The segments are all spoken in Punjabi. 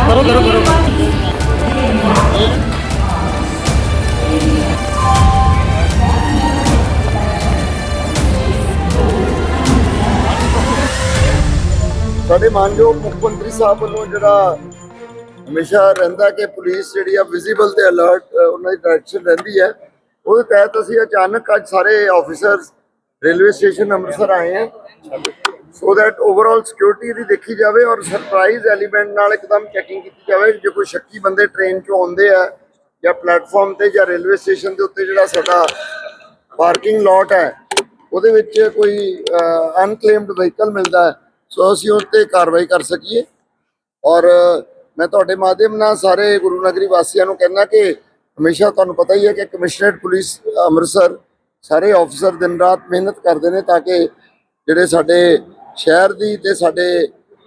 ਕਰੋ ਕਰੋ ਕਰੋ। ਸਾਡੇ ਮਾਨਯੋਗ ਮੁੱਖ ਮੰਤਰੀ ਸਾਹਿਬ ਵੱਲੋਂ ਜਿਹੜਾ ਹਮੇਸ਼ਾ ਰਹਿੰਦਾ ਕਿ ਪੁਲਿਸ ਜਿਹੜੀ ਆ ਵਿਜ਼ੀਬਲ ਤੇ ਅਲਰਟ ਉਹਨਾਂ ਦੀ ਡਾਇਰੈਕਸ਼ਨ ਰਹਿੰਦੀ ਹੈ। ਉਹਦੇ ਤਹਿਤ ਅਸੀਂ ਅਚਾਨਕ ਅੱਜ ਸਾਰੇ ਆਫੀਸਰਸ ਰੇਲਵੇ ਸਟੇਸ਼ਨ ਅੰਮ੍ਰਿਤਸਰ ਆਏ ਆ ਸੋ ਦੈਟ ਓਵਰਆਲ ਸਿਕਿਉਰਿਟੀ ਦੀ ਦੇਖੀ ਜਾਵੇ ਔਰ ਸਰਪ੍ਰਾਈਜ਼ ਐਲੀਮੈਂਟ ਨਾਲ ਇੱਕਦਮ ਚੈਕਿੰਗ ਕੀਤੀ ਜਾਵੇ ਜੇ ਕੋਈ ਸ਼ੱਕੀ ਬੰਦੇ ਟ੍ਰੇਨ 'ਚੋਂ ਆਉਂਦੇ ਆ ਜਾਂ ਪਲੇਟਫਾਰਮ ਤੇ ਜਾਂ ਰੇਲਵੇ ਸਟੇਸ਼ਨ ਦੇ ਉੱਤੇ ਜਿਹੜਾ ਸਾਡਾ ਪਾਰਕਿੰਗ ਲੋਟ ਹੈ, ਉਹਦੇ ਵਿੱਚ ਕੋਈ ਅਨਕਲੇਮਡ ਵਹੀਕਲ ਮਿਲਦਾ ਹੈ, ਸੋ ਅਸੀਂ ਉਸ ਤੇ ਕਾਰਵਾਈ ਕਰ ਸਕੀਏ। ਔਰ ਮੈਂ ਤੁਹਾਡੇ ਮਾਧਿਅਮ ਨਾਲ ਸਾਰੇ ਗੁਰੂ ਨਗਰੀ ਵਾਸੀਆਂ ਨੂੰ ਕਹਿਣਾ ਕਿ ਹਮੇਸ਼ਾ ਤੁਹਾਨੂੰ ਪਤਾ ਹੀ ਹੈ ਕਿ ਕਮਿਸ਼ਨਰੇਟ ਪੁਲਿਸ ਅੰਮ੍ਰਿਤਸਰ ਸਾਰੇ ਆਫੀਸਰ ਦਿਨ ਰਾਤ ਮਿਹਨਤ ਕਰਦੇ ਨੇ ਤਾਂ ਕਿ ਜਿਹੜੇ ਸਾਡੇ ਸ਼ਹਿਰ ਦੀ ਤੇ ਸਾਡੇ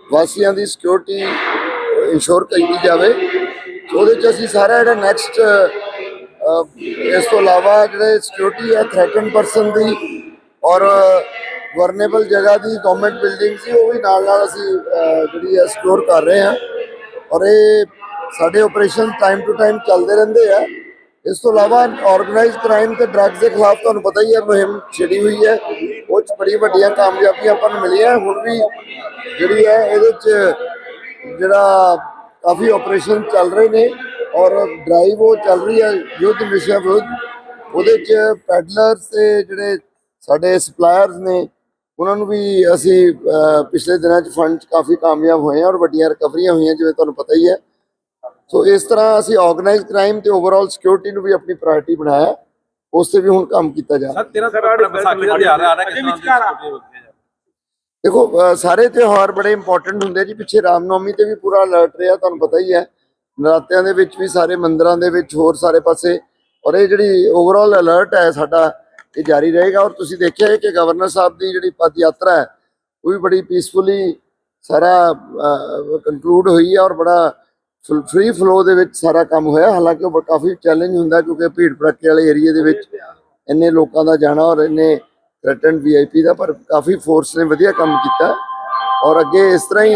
ਵਾਸੀਆਂ ਦੀ ਸਿਕਿਉਰਿਟੀ ਇੰਸ਼ੋਰ ਕੀਤੀ ਜਾਵੇ। ਉਹਦੇ ਚ ਅਸੀਂ ਸਾਰਾ ਜਿਹੜਾ ਨੈਕਸਟ ਇਸ ਤੋਂ ਇਲਾਵਾ ਜਿਹੜੇ ਸਿਕਿਉਰਿਟੀ ਹੈ ਥ੍ਰੈਟਨ ਪਰਸਨ ਦੀ ਔਰ ਵਰਨੇਬਲ ਜਗ੍ਹਾ ਦੀ ਗਵਰਨਮੈਂਟ ਬਿਲਡਿੰਗ ਸੀ, ਉਹ ਵੀ ਨਾਲ ਨਾਲ ਅਸੀਂ ਜਿਹੜੀ ਹੈ ਸਿਕਿਉਰ ਕਰ ਰਹੇ ਹਾਂ। ਔਰ ਇਹ ਸਾਡੇ ਆਪਰੇਸ਼ਨ ਟਾਈਮ ਟੂ ਟਾਈਮ ਚੱਲਦੇ ਰਹਿੰਦੇ ਆ। ਇਸ ਤੋਂ ਇਲਾਵਾ ਆਰਗੇਨਾਈਜ਼ਡ ਕ੍ਰਾਈਮ ਤੇ ਡਰੱਗਸ ਦੇ ਖਿਲਾਫ ਤੁਹਾਨੂੰ ਪਤਾ ਹੀ ਹੈ, ਮੁਹਿੰਮ ਛਿੜੀ ਹੋਈ ਹੈ। ਚ ਬੜੀ ਵੱਡੀਆਂ ਕਾਮਯਾਬੀਆਂ ਆਪਾਂ ਨੂੰ ਮਿਲੀਆਂ। ਹੁਣ ਵੀ ਜਿਹੜੀ ਹੈ ਇਹਦੇ ਚ ਜਿਹੜਾ ਕਾਫੀ ਆਪਰੇਸ਼ਨ ਚੱਲ ਰਹੇ ਨੇ ਔਰ ਡਰਾਈਵ ਉਹ ਚੱਲ ਰਹੀ ਹੈ ਯੁੱਧ ਨਸ਼ਾ ਵਿਰੁੱਧ। ਉਹਦੇ ਚ ਪੈਡਲਰਸ ਤੇ ਜਿਹੜੇ ਸਾਡੇ ਸਪਲਾਇਰਸ ਨੇ, ਉਹਨਾਂ ਨੂੰ ਵੀ ਅਸੀਂ ਪਿਛਲੇ ਦਿਨਾਂ 'ਚ ਫੰਡ 'ਚ ਕਾਫੀ ਕਾਮਯਾਬ ਹੋਏ ਹਾਂ ਔਰ ਵੱਡੀਆਂ ਰਿਕਵਰੀਆਂ ਹੋਈਆਂ, ਜਿਵੇਂ ਤੁਹਾਨੂੰ ਪਤਾ ਹੀ ਹੈ। ਸੋ ਇਸ ਤਰ੍ਹਾਂ ਅਸੀਂ ਆਰਗੇਨਾਈਜ਼ਡ ਕ੍ਰਾਈਮ ਤੇ ਓਵਰਆਲ ਸਿਕਿਉਰਿਟੀ ਨੂੰ ਵੀ ਆਪਣੀ ਪ੍ਰਾਇੋਰਟੀ ਬਣਾਇਆ। ਉਸ ਤੇ ਵੀ ਹੁਣ ਕੰਮ ਕੀਤਾ ਜਾ ਰਿਹਾ। ਸਰ ਤੇਰਾ ਸਰ ਵਿਸਾਖੀ ਦਾ ਤਿਉਹਾਰ ਆ ਰਿਹਾ ਕਿਸ ਤਰ੍ਹਾਂ ਦੀ ਦੇਖੋ ਸਾਰੇ ਤਿਉਹਾਰ ਬੜੇ ਇੰਪੋਰਟੈਂਟ ਹੁੰਦੇ ਜੀ। ਪਿੱਛੇ ਰਾਮਨੌਮੀ ਤੇ ਵੀ ਪੂਰਾ ਅਲਰਟ ਰਿਹਾ ਤੁਹਾਨੂੰ ਪਤਾ ਹੀ ਹੈ। ਨਰਾਤਿਆਂ ਦੇ ਵਿੱਚ ਵੀ ਸਾਰੇ ਮੰਦਿਰਾਂ ਦੇ ਵਿੱਚ ਹੋਰ ਸਾਰੇ ਪਾਸੇ। ਔਰ ਇਹ ਜਿਹੜੀ ਓਵਰਆਲ ਅਲਰਟ ਹੈ ਸਾਡਾ ਇਹ ਜਾਰੀ ਰਹੇਗਾ। ਔਰ ਤੁਸੀਂ ਦੇਖਿਆ ਹੈ ਕਿ ਗਵਰਨਰ ਸਾਹਿਬ ਦੀ ਜਿਹੜੀ ਪਦ ਯਾਤਰਾ ਹੈ ਉਹ ਵੀ ਬੜੀ ਪੀਸਫੁਲੀ ਸਾਰਾ ਕੰਕਲੂਡ ਹੋਈ ਹੈ ਔਰ ਬੜਾ ਫ੍ਰੀ ਫਲੋ ਦੇ ਵਿੱਚ ਸਾਰਾ ਕੰਮ ਹੋਇਆ। ਹਾਲਾਂਕਿ ਉਹ ਕਾਫੀ ਚੈਲੰਜ ਹੁੰਦਾ ਕਿਉਂਕਿ ਭੀੜ ਭੜੱਕੇ ਵਾਲੇ ਏਰੀਆ ਦੇ ਵਿੱਚ ਇੰਨੇ ਲੋਕਾਂ ਦਾ ਜਾਣਾ ਔਰ ਇੰਨੇ ਥ੍ਰੈਟਨਡ ਵੀਆਈਪੀ ਦਾ, ਪਰ ਕਾਫੀ ਫੋਰਸ ਨੇ, ਵਧੀਆ ਕੰਮ ਕੀਤਾ। ਔਰ ਅੱਗੇ ਇਸ ਤਰ੍ਹਾਂ ਹੀ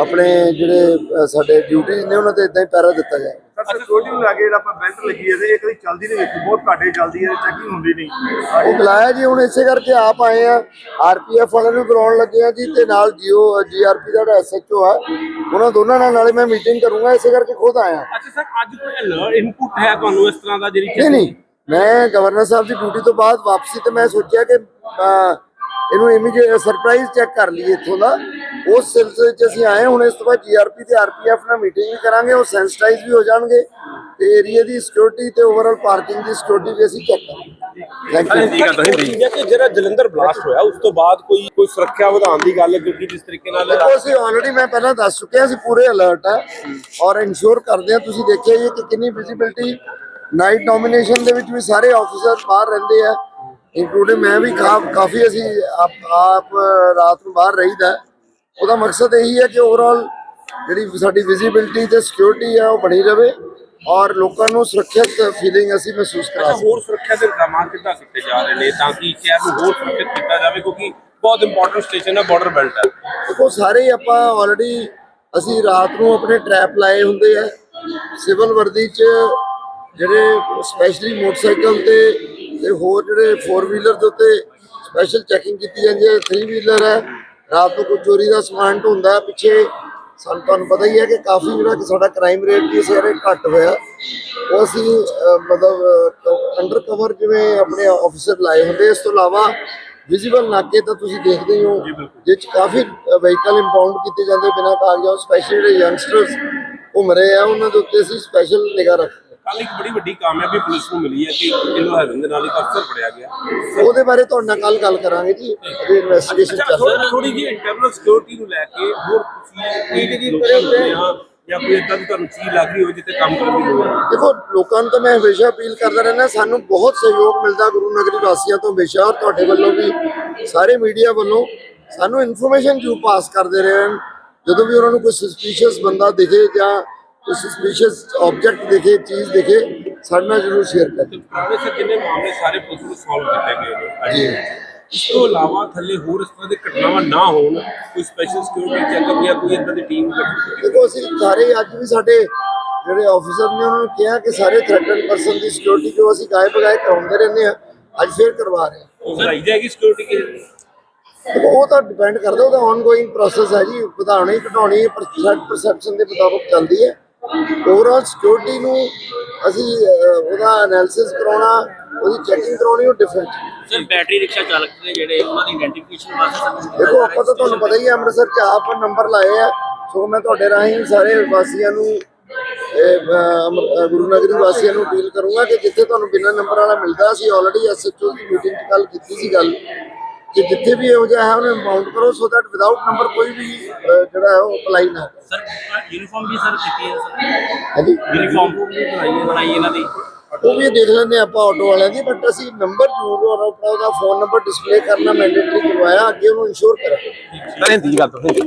ਆਪਣੇ ਜਿਹੜੇ ਸਾਡੇ ਡਿਊਟੀਆਂ ਨੇ, ਉਹਨਾਂ ਤੇ ਇਦਾਂ ਹੀ ਪੈਰਾ ਦਿੱਤਾ ਜਾਏ। ਸਰ ਸਿਕਿਉਰਿਟੀ ਨੂੰ ਲਾਗੇ ਜਿਹੜਾ ਆਪਾਂ ਬੈਲਟ ਲੱਗੀ ਹੈ ਤੇ ਇਹ ਕਦੀ ਚੱਲਦੀ ਨਹੀਂ ਵੇਖੀ ਬਹੁਤ ਘਾਟੇ ਚੱਲਦੀ ਹੈ ਚੈਕਿੰਗ ਹੁੰਦੀ ਨਹੀਂ। ਉਹ ਬੁਲਾਇਆ ਜੀ ਹੁਣ ਇਸੇ ਕਰਕੇ ਆਪ ਆਏ ਆ। ਆਰਪੀਐਫ ਵਾਲਿਆਂ ਨੂੰ ਬੁਲਾਉਣ ਲੱਗੇ ਆ ਜੀ ਤੇ ਨਾਲ ਜੀਓ ਜੀਆਰਪੀ ਦਾ ਜਿਹੜਾ ਐਸਐਚਓ ਆ ਉਹਨਾਂ ਦੋਨਾਂ ਨਾਲ ਨਾਲੇ ਮੈਂ ਮੀਟਿੰਗ ਕਰੂੰਗਾ ਇਸੇ ਕਰਕੇ ਖੁਦ ਆਇਆ। ਅੱਛਾ ਸਰ ਅੱਜ ਕੋਈ ਅਲਰਟ ਇਨਪੁਟ ਹੈ ਤੁਹਾਨੂੰ ਇਸ ਤਰ੍ਹਾਂ ਦਾ ਜਿਹੜੀ ਨਹੀਂ ਨਹੀਂ ਮੈਂ ਗਵਰਨਰ ਸਾਹਿਬ ਦੀ ਡਿਊਟੀ ਤੋਂ ਬਾਅਦ ਵਾਪਸੀ ਤੇ ਮੈਂ ਸੋਚਿਆ ਕਿ ਇਹਨੂੰ ਇਮੀਡੀਏਟ ਸਰਪ੍ਰਾਈਜ਼ ਚੈੱਕ ਕਰ ਲਈਏ ਇੱਥੋਂ ਦਾ। ਉਸ ਸਿਲਸਿਲੇ 'ਚ ਅਸੀਂ ਆਏ ਹੁਣ ਇਸ ਤੋਂ ਬਾਅਦ ਜੀਆਰਪੀ ਤੇ ਆਰਪੀਐਫ ਨਾਲ ਮੀਟਿੰਗ ਵੀ ਕਰਾਂਗੇ ਉਹ ਸੈਂਸਿਟਾਈਜ਼ ਵੀ ਹੋ ਜਾਣਗੇ ਤੇ ਏਰੀਆ ਦੀ ਸਿਕਿਉਰਿਟੀ ਤੇ ਓਵਰਆਲ ਪਾਰਕਿੰਗ ਦੀ ਸਿਕਿਉਰਿਟੀ ਵੀ ਅਸੀਂ ਚੈੱਕ ਕਰਾਂਗੇ। ਥੈਂਕ ਯੂ ਹਿੰਦੀ ਕਰਦਾ ਹਿੰਦੀ ਹੈ ਕਿ ਜਿਹੜਾ ਜਲੰਧਰ ਬਲਾਸਟ ਹੋਇਆ ਉਸ ਤੋਂ ਬਾਅਦ ਕੋਈ ਕੋਈ ਸੁਰੱਖਿਆ ਵਧਾਉਣ ਦੀ ਗੱਲ ਹੈ ਕਿਉਂਕਿ ਜਿਸ ਤਰੀਕੇ ਨਾਲ ਦੇਖੋ ਅਸੀਂ ਆਲਰੇਡੀ ਮੈਂ ਪਹਿਲਾਂ ਦੱਸ ਚੁੱਕਿਆ ਅਸੀਂ ਪੂਰੇ ਅਲਰਟ ਆ ਔਰ ਇਨਸ਼ੋਰ ਕਰਦੇ ਆ ਤੁਸੀਂ ਦੇਖਿਆ ਹੀ ਹੈ ਕਿ ਕਿੰਨੀ ਵਿਜ਼ਿਬਿਲਟੀ ਨਾਈਟ ਡੋਮੀਨੇਸ਼ਨ ਦੇ ਵਿੱਚ ਵੀ ਸਾਰੇ ਆਫੀਸਰ ਬਾਹਰ ਰਹਿੰਦੇ ਆ। ਇਨਕਲੂਡਿੰਗ ਮੈਂ ਵੀ ਕਾਫੀ ਅਸੀਂ ਆਪ ਆਪ ਰਾਤ ਨੂੰ ਬਾਹਰ ਰਹੀਦਾ। ਉਹਦਾ ਮਕਸਦ ਇਹੀ ਹੈ ਕਿ ਓਵਰਆਲ ਜਿਹੜੀ ਸਾਡੀ ਵਿਜ਼ਿਬਿਲਟੀ ਤੇ ਸਿਕਿਉਰਿਟੀ ਆ ਉਹ ਬਣੀ ਰਵੇ ਔਰ ਲੋਕਾਂ ਨੂੰ ਸੁਰੱਖਿਅਤ ਫੀਲਿੰਗ ਅਸੀਂ ਮਹਿਸੂਸ ਕਰਾ ਸਕੀਏ ਹੋਰ ਸੁਰੱਖਿਆ ਦੇ ਇੰਤਜ਼ਾਮਾਤ ਕਿੱਦਾਂ ਕੀਤੇ ਜਾ ਰਹੇ ਨੇ ਤਾਂ ਕਿ ਸ਼ਹਿਰ ਨੂੰ ਹੋਰ ਸੁਰੱਖਿਅਤ ਕੀਤਾ ਜਾਵੇ ਕਿਉਂਕਿ ਬਹੁਤ ਇੰਪੋਰਟੈਂਟ ਸਟੇਸ਼ਨ ਹੈ ਬਾਰਡਰ ਬੈਲਟ ਹੈ ਦੇਖੋ ਸਾਰੇ ਆਪਾਂ ਆਲਰੇਡੀ ਅਸੀਂ ਰਾਤ ਨੂੰ ਆਪਣੇ ਟਰੈਪ ਲਾਏ ਹੁੰਦੇ ਆ। ਸਿਵਲ ਵਰਦੀ 'ਚ ਜਿਹੜੇ ਸਪੈਸ਼ਲੀ ਮੋਟਰਸਾਈਕਲ ਤੇ ਤੇ ਹੋਰ ਜਿਹੜੇ 4 ਵੀਲਰ ਦੇ ਉੱਤੇ ਸਪੈਸ਼ਲ ਚੈਕਿੰਗ ਕੀਤੀ ਜਾਂਦੀ ਹੈ 3 ਵੀਲਰ ਹੈ ਰਾਤ ਨੂੰ ਕੋਈ ਚੋਰੀ ਦਾ ਸਮਾਨ ਢੁੰਦਾ ਪਿੱਛੇ ਸਾਨੂੰ ਤੁਹਾਨੂੰ ਪਤਾ ਹੀ ਹੈ ਕਿ ਕਾਫੀ ਜਿਹੜਾ ਸਾਡਾ ਕ੍ਰਾਈਮ ਰੇਟ ਵੀ ਸਾਰੇ ਘੱਟ ਹੋਇਆ। ਉਹ ਅਸੀਂ ਮਤਲਬ ਅੰਡਰ ਕਵਰ ਜਿਵੇਂ ਆਪਣੇ ਆਫੀਸਰ ਲਾਏ ਹੁੰਦੇ ਇਸ ਤੋਂ ਇਲਾਵਾ ਵਿਜ਼ੀਬਲ ਨਾਕੇ ਤਾਂ ਤੁਸੀਂ ਦੇਖਦੇ ਹੀ 'ਚ ਕਾਫੀ ਵਹੀਕਲ ਇੰਪਾਊਂਡ ਕੀਤੇ ਜਾਂਦੇ ਬਿਨਾਂ ਕਾਗਜ਼ਾਂ ਸਪੈਸ਼ਲੀ ਜਿਹੜੇ ਯੰਗਸਟਰਸ ਘੁੰਮ ਰਹੇ ਆ ਉਹਨਾਂ ਦੇ ਉੱਤੇ ਅਸੀਂ ਸਪੈਸ਼ਲ ਨਿਗਾਹ ਰੱਖਦੇ ਕੱਲ ਇੱਕ ਬੜੀ ਵੱਡੀ ਕਾਮਯਾਬੀ ਪੁਲਿਸ ਨੂੰ ਮਿਲੀ ਹੈ ਕਿ ਕਿਲੋ ਹੈਰਨ ਦੇ ਨਾਲ ਇੱਕ ਅਫਸਰ ਫੜਿਆ ਗਿਆ। ਹਾਂ। ਉਹਦੇ ਬਾਰੇ ਤੁਹਾਡੇ ਨਾਲ ਕੱਲ ਗੱਲ ਕਰਾਂਗੇ ਜੀ ਅਜੇ ਇਨਵੈਸਟੀਗੇਸ਼ਨ ਚੱਲ ਰਹੀ ਹੈ ਥੋੜੀ ਜਿਹੀ ਇੰਟਰਨਲ ਸਿਕਿਉਰਿਟੀ ਨੂੰ ਲੈ ਕੇ ਹੋਰ ਤੁਸੀਂ ਇੱਕ ਜੀ ਜਾਂ ਕੋਈ ਇਦਾਂ ਦੀ ਤੁਹਾਨੂੰ ਚੀਜ਼ ਲੱਗ ਰਹੀ ਹੋਵੇ ਜਿੱਥੇ ਕੰਮ ਕਰਨ ਦੀ ਲੋੜ ਹੈ? ਦੇਖੋ ਲੋਕਾਂ ਨੂੰ ਤਾਂ ਮੈਂ ਹਮੇਸ਼ਾ ਅਪੀਲ ਕਰਦਾ ਰਹਿੰਦਾ ਸਾਨੂੰ ਬਹੁਤ ਸਹਿਯੋਗ ਮਿਲਦਾ ਗੁਰੂ ਨਗਰੀ ਵਾਸੀਆਂ ਤੋਂ ਹਮੇਸ਼ਾ ਔਰ ਤੁਹਾਡੇ ਵੱਲੋਂ ਵੀ ਸਾਰੇ ਮੀਡੀਆ ਵੱਲੋਂ ਸਾਨੂੰ ਇਨਫੋਰਮੇਸ਼ਨ ਜੂ ਪਾਸ ਕਰਦੇ ਰਹੇ ਹਨ? ਜਦੋਂ ਵੀ ਉਹਨਾਂ ਨੂੰ ਕੋਈ ਸਸਪੀਸ਼ੀਅਸ ਬੰਦਾ ਦਿਖੇ ਜਾਂ ਸਸਪੀਸ਼ੀਅਸ ਆਬਜੈਕਟ ਦਿਖੇ ਚੀਜ਼ ਦਿਖੇ ਸਾਡੇ ਨਾਲ ਜ਼ਰੂਰ ਸ਼ੇਅਰ ਕਰੇ। ਪੁਰਾਣੇ ਸੇ ਜਿੰਨੇ ਮਾਮਲੇ ਸਾਰੇ ਪੁਲਿਸ ਨੂੰ ਸੋਲਵ ਕੀਤੇ ਗਏ ਜੀ। ਇਸ ਤੋਂ ਇਲਾਵਾ ਥੱਲੇ ਹੋਰ ਇਸ ਤਰ੍ਹਾਂ ਦੇ ਘਟਨਾਵਾਂ ਨਾ ਹੋਣ ਕੋਈ ਸਪੈਸ਼ਲ ਸਿਕਿਉਰਿਟੀ ਚੈੱਕਅਪ ਜਾਂ ਕੋਈ ਇਦਾਂ ਦੀ ਟੀਮ ਦੇਖੋ ਅਸੀਂ ਸਾਰੇ ਅੱਜ ਵੀ ਸਾਡੇ ਜਿਹੜੇ ਆਫੀਸਰ ਨੇ ਉਹਨਾਂ ਨੂੰ ਕਿਹਾ ਕਿ ਸਾਰੇ ਥ੍ਰੈਟਨ ਪਰਸਨ ਦੀ ਸਿਕਿਉਰਿਟੀ ਜੋ ਅਸੀਂ ਗਾਇਬ ਬਗਾਏ ਕਰਾਉਂਦੇ ਰਹਿੰਦੇ ਆ ਅੱਜ ਫੇਰ ਕਰਵਾ ਰਹੇ ਹਾਂ। ਉਹ ਵਧਾਈ ਜਾਏਗੀ ਸਿਕਿਉਰਿਟੀ ਕਿਸੇ ਉਹ ਤਾਂ ਡਿਪੈਂਡ ਕਰਦਾ ਉਹਦਾ ਆਨਗੋਇੰਗ ਪ੍ਰੋਸੈਸ ਹੈ ਜੀ ਵਧਾਉਣੀ ਘਟਾਉਣੀ ਪਰਸੈਪਸ਼ਨ ਦੇ ਮੁਤਾਬਕ ਚੱਲਦੀ ਹੈ। ਓਵਰਆਲ ਸਿਕਿਉਰਿਟੀ ਨੂੰ ਅਸੀਂ ਉਹਦਾ ਐਨਾਲਿਸਿਸ ਕਰਾਉਣਾ ਉਹਦੀ ਚੈਕਿੰਗ ਕਰਾਉਣੀ ਉਹ ਡਿਫਰੈਂਟ ਸਰ ਬੈਟਰੀ ਰਿਕਸ਼ਾ ਚਾਲਕ ਨੇ ਜਿਹੜੇ ਉਹਨਾਂ ਦੀ ਆਇਡੈਂਟੀਫਿਕੇਸ਼ਨ ਵਾਸਤੇ ਦੇਖੋ ਆਪਾਂ ਤਾਂ ਤੁਹਾਨੂੰ ਪਤਾ ਹੀ ਹੈ ਅੰਮ੍ਰਿਤਸਰ ਚ ਆਪ ਨੰਬਰ ਲਾਏ ਆ ਸੋ ਮੈਂ ਤੁਹਾਡੇ ਰਾਹੀਂ ਸਾਰੇ ਵਾਸੀਆਂ ਨੂੰ ਗੁਰੂ ਨਗਰੀ ਵਾਸੀਆਂ ਨੂੰ ਅਪੀਲ ਕਰੂੰਗਾ ਕਿ ਜਿੱਥੇ ਤੁਹਾਨੂੰ ਬਿਨਾਂ ਨੰਬਰ ਵਾਲਾ ਮਿਲਦਾ ਸੀ ਆਲਰੇਡੀ ਐਸਐਚਓ ਦੀ ਮੀਟਿੰਗ 'ਚ ਗੱਲ ਕੀਤੀ ਸੀ ਗੱਲ। ਕਿ ਜਿੱਥੇ ਵੀ ਇਹੋ ਜਿਹਾ ਹੈ ਉਹਨੂੰ ਮਾਊਂਟ ਕਰੋ ਸੋ ਦੈਟ ਵਿਦਆਊਟ ਨੰਬਰ ਕੋਈ ਵੀ ਅਹ, ਜਿਹੜਾ ਹੈ ਉਹ ਅਪਲਾਈ ਨਾ ਕਰੇ ਸਰ ਯੂਨੀਫਾਰਮ ਵੀ ਸਰ ਕੀਤੀ ਹੈ ਸਰ? ਹਾਂਜੀ? ਯੂਨੀਫਾਰਮ ਬਣਾਈ ਹੈ ਬਣਾਈ ਇਹਨਾਂ ਦੀ? ਉਹ ਵੀ ਦੇਖ ਲੈਂਦੇ ਆਪਾਂ ਆਟੋ ਵਾਲਿਆਂ ਦੀ ਬਟ ਅਸੀਂ ਨੰਬਰ ਜ਼ਰੂਰ ਔਰ ਆਪਣਾ ਉਹਦਾ ਫੋਨ ਨੰਬਰ ਡਿਸਪਲੇ ਕਰਨਾ ਮੈਂਡੇਟਰੀ ਕਰਵਾਇਆ ਅੱਗੇ ਉਹਨੂੰ ਇਨਸ਼ੋਰ ਕਰਾਂਗੇ। ਸਰ ਹਿੰਦੀ ਗੱਲ ਤੋਂ ਹਿੰਦੀ